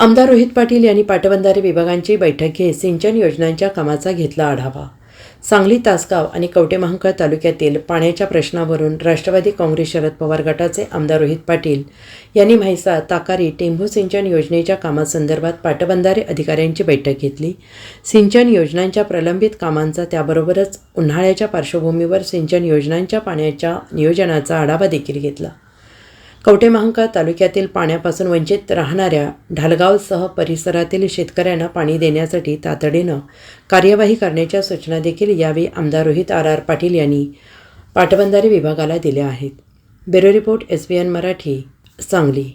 आमदार रोहित पाटील यांनी पाटबंधारे विभागांची बैठक घेत सिंचन योजनांच्या कामाचा घेतला आढावा. सांगली तासगाव आणि कवटेमहांकाळ तालुक्यातील पाण्याच्या प्रश्नावरून राष्ट्रवादी काँग्रेस शरद पवार गटाचे आमदार रोहित पाटील यांनी म्हैसा ताकारी टेंभू सिंचन योजनेच्या कामासंदर्भात पाटबंधारे अधिकाऱ्यांची बैठक घेतली. सिंचन योजनांच्या प्रलंबित कामांचा त्याबरोबरच उन्हाळ्याच्या पार्श्वभूमीवर सिंचन योजनांच्या पाण्याच्या नियोजनाचा आढावा देखील घेतला. कवटेमहांकाळ तालुक्यातील पाण्यापासून वंचित राहणाऱ्या ढालगावसह परिसरातील शेतकऱ्यांना पाणी देण्यासाठी तातडीनं कार्यवाही करण्याच्या सूचना देखील यावेळी आमदार रोहित आर आर पाटील यांनी पाटबंधारे विभागाला दिल्या आहेत. Bureau report S B N Marathi Sangli.